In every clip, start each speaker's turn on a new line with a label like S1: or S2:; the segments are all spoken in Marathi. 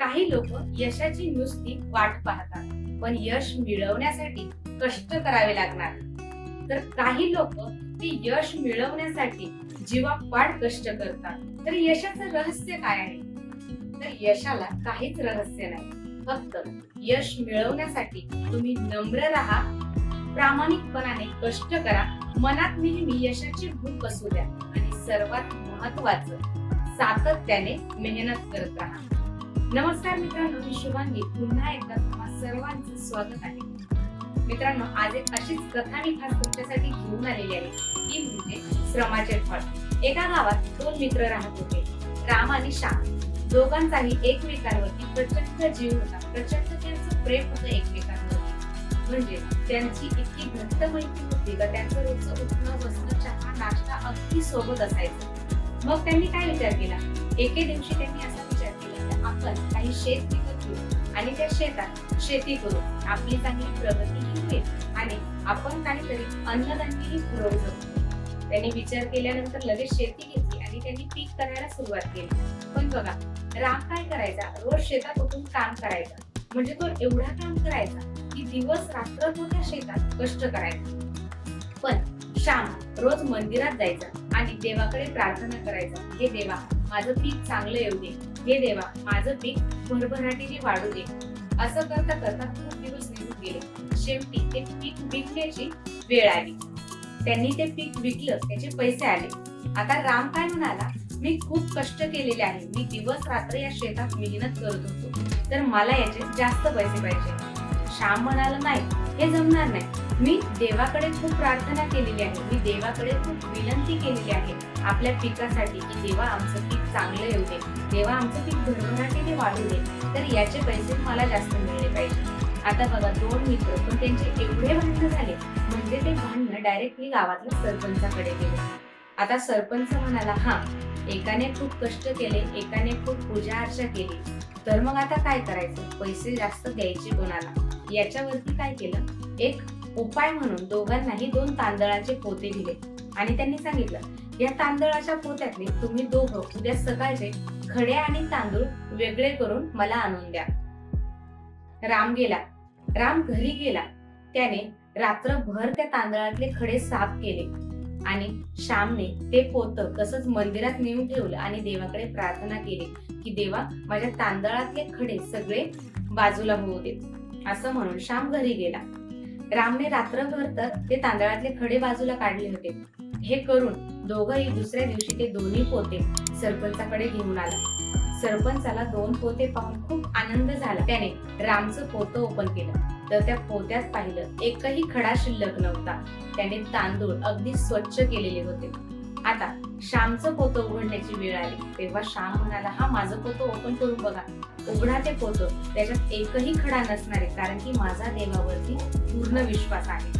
S1: काही लोक यशाची नुसती वाट पाहतात पण यश मिळवण्यासाठी कष्ट करावे लागणार. तर काही लोक ते यश मिळवण्यासाठी जीवापाड कष्ट करतात तर यशाचं रहस्य काय आहे? तर यशाला काहीच रहस्य नाही फक्त यश मिळवण्यासाठी तुम्ही नम्र राहा प्रामाणिकपणाने कष्ट करा मनात नेहमी यशाची भूक असू द्या आणि सर्वात महत्वाचं सातत्याने मेहनत करत राहा. नमस्कार मित्रांनो मी शुभांगी. पुन्हा एकदा तुम्हा सर्वांचं स्वागत आहे. मित्रांनो आज एक अशीच कथा मी खास तुमच्यासाठी घेऊन आलेली आहे. ती म्हणजे श्रमाचे फळ. एका गावात दोन मित्र राहत होते. राम आणि श्याम दोघांचाही एकमेकांवरती प्रचंड जीव होता. प्रचंड त्यांचं प्रेम होतं एकमेकांवरती. म्हणजे त्यांची इतकी घट्ट माहिती होती का त्यांचं रोजचं उठणं बसणं चहा नाश्ता अगदी सोबत असायचं. मग त्यांनी काय विचार केला? एके दिवशी त्यांनी असं आपण काही शेत विकत आणि त्या शेतात शेती करून आपली चांगली प्रगतीही होईल आणि आपण काहीतरी अन्नधान्यही पुरवू शकतो त्यांनी विचार केल्यानंतर लगेच शेती घेतली आणि त्यांनी पीक करायला सुरुवात केली. पण बघा राम काय करायचा? रोज शेतात उठून काम करायचा. म्हणजे तो एवढा काम करायचा की दिवस रात्र तो त्या शेतात कष्ट करायचा. पण श्याम रोज मंदिरात जायचा आणि देवाकडे प्रार्थना करायचा हे देवा माझं पीक चांगलं येऊ दे. हे देवा माझं पीक भरभराटीने वाढू दे. असं करता करता खूप दिवस निघून गेले. शेवटी ते पीक विकण्याची वेळ आली. त्यांनी ते पीक विकलं त्याचे पैसे आले. आता राम काय म्हणाला मी खूप कष्ट केलेले आहे. मी दिवस रात्र या शेतात मेहनत करत होतो. तर मला याचे जास्त पैसे पाहिजे. श्याम म्हणाला नाही हे जमणार नाही. मी देवाकडे खूप प्रार्थना केलेली आहे. मी देवाकडे खूप विनंती केलेली आहे आपल्या पिकासाठी की देवा आमचं पीक चांगलं येऊ दे. देवा आमचं पीक भरभराटीने वाढू दे. तर याचे पैसे मला जास्त मिळले पाहिजे. आता बघा दोन मित्र पण त्यांचे एवढे भांडणं झाले. म्हणजे ते भांडणं डायरेक्टली गावातल्या सरपंचाकडे गेले. आता सरपंच म्हणाला हा एकाने खूप कष्ट केले एकाने खूप पूजा अर्चा केली. तर मग आता काय करायचं? पैसे जास्त द्यायचे कोणाला? याच्यावरती काय केलं? एक उपाय म्हणून दोघांनाही दोन तांदळाचे पोते दिले. आणि त्यांनी सांगितलं या तांदळाच्या पोत्यातले तुम्ही दोघं उद्या सकाळचे खडे आणि तांदूळ वेगळे करून मला आणून द्या. राम गेला. राम घरी गेला. त्याने रात्रभर त्या तांदळातले खडे साफ केले. आणि श्यामने ते पोत तसंच मंदिरात नेऊन ठेवलं आणि देवाकडे प्रार्थना केली की देवा माझ्या तांदळातले खडे सगळे बाजूला होऊ देत असं म्हणून श्याम घरी गेला. रामने रात्रभर तर ते तांदळातले खडे बाजूला काढले होते. हे करून दोघंही दुसऱ्या दिवशी ते दोन्ही पोते सरपंचाकडे घेऊन आला. सरपंचाला दोन पोते पाहून खूप आनंद झाला. त्याने रामचं पोतं ओपन केलं. तर त्या पोत्यात पाहिलं एकही खडा शिल्लक नव्हता. त्याने तांदूळ अगदी स्वच्छ केलेले होते. आता श्यामचं पोतं उघडण्याची वेळ आली. तेव्हा श्याम म्हणाला हा माझं पोतं ओपन करून बघा. उघडा ते पोतं त्याच्यात एकही खडा नसणार आहे कारण की माझा देवावरती पूर्ण विश्वास आहे.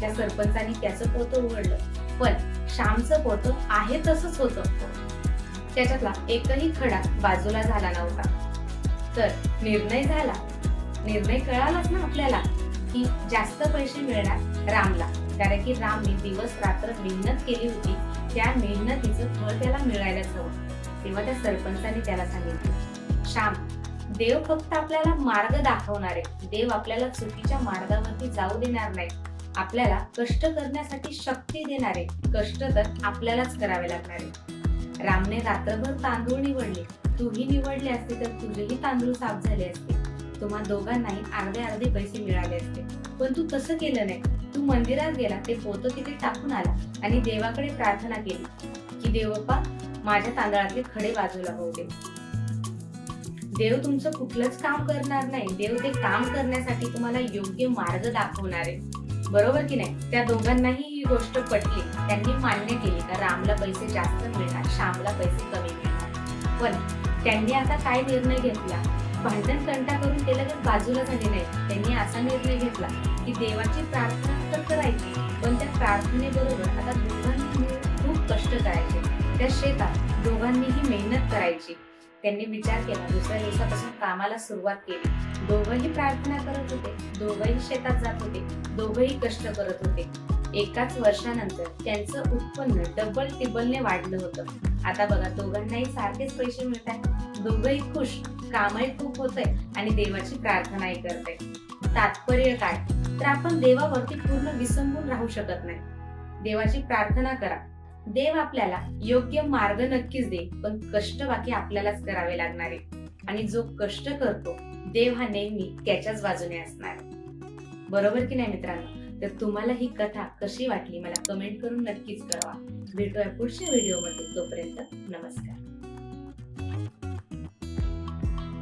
S1: त्या सरपंचाने त्याचं पोतं उघडलं. पण श्यामचं पोतं आहे तसंच होतं. त्याच्यातला एकही खडा बाजूला झाला नव्हता. तर निर्णय झाला निर्णय कळालाच ना आपल्याला की जास्त पैसे मिळणार रामला. कारण की रामने दिवस रात्र मेहनत केली होती. त्या मेहनतीचं फळ त्याला मिळायलाच हवं. तेव्हा त्या सरपंचाने त्याला सांगितलं श्याम देव फक्त आपल्याला मार्ग दाखवणार आहे. देव आपल्याला चुकीच्या मार्गावरती जाऊ देणार नाही. आपल्याला कष्ट करण्यासाठी शक्ती देणार आहे. कष्ट तर आपल्यालाच करावे लागणार आहे. रामने रात्रभर तांदूळ निवडले. तूही निवडले असते तर तुझेही तांदूळ साफ झाले असते. तुम्हा दोघांनाही अर्धे अर्धे पैसे मिळाले असते. पण तू तसं केलं नाही. तू मंदिरात गेला ते पोतं तिथे टाकून आला आणि देवाकडे प्रार्थना केली. की देवप्पा माझ्या तांदळातले खडे बाजूला होऊ दे देव तुमचं कुठलंच काम करणार नाही. देव ते काम करण्यासाठी तुम्हाला योग्य मार्ग दाखवणार आहे. बरोबर की नाही? त्या दोघांनाही ही गोष्ट पटली. त्यांनी मान्य केली का रामला पैसे जास्त मिळणार श्यामला पैसे कमी मिळणार. पण त्यांनी आता काय निर्णय घेतला? भांडण कंटा करून ते लगेच बाजूला झाले नाही. त्यांनी असा निर्णय घेतला की देवाची प्रार्थना तर करायची पण त्या प्रार्थनेबरोबर आता दोघांनी खूप कष्ट करायचे. त्या शेतात दोघांनीही मेहनत करायची. त्यांनी विचार केला दुसऱ्या दिवसापासून कामाला सुरुवात केली. दोघंही प्रार्थना करत होते दोघंही शेतात जात होते दोघंही कष्ट करत होते. एकाच वर्षानंतर त्यांचं उत्पन्न डबल टिबलने वाढलं होतं. आता बघा दोघांनाही सारखेच पैसे मिळत आहेत दोघंही खुश कामही खूप होतंय आणि देवाची प्रार्थनाही करते तात्पर्य काय? तर आपण देवावरती पूर्ण विसंबून राहू शकत नाही. देवाची प्रार्थना करा. देव आपल्याला योग्य मार्ग नक्कीच देईल पण कष्ट बाकी आपल्यालाच करावे लागणार आहे आणि जो कष्ट करतो देव हा नेहमी त्याच्याच बाजूने असणार बरोबर की नाही मित्रांनो? तर तुम्हाला ही कथा कशी वाटली मला कमेंट करून नक्कीच कळवा. भेटूया पुढच्या व्हिडिओमध्ये. तोपर्यंत नमस्कार.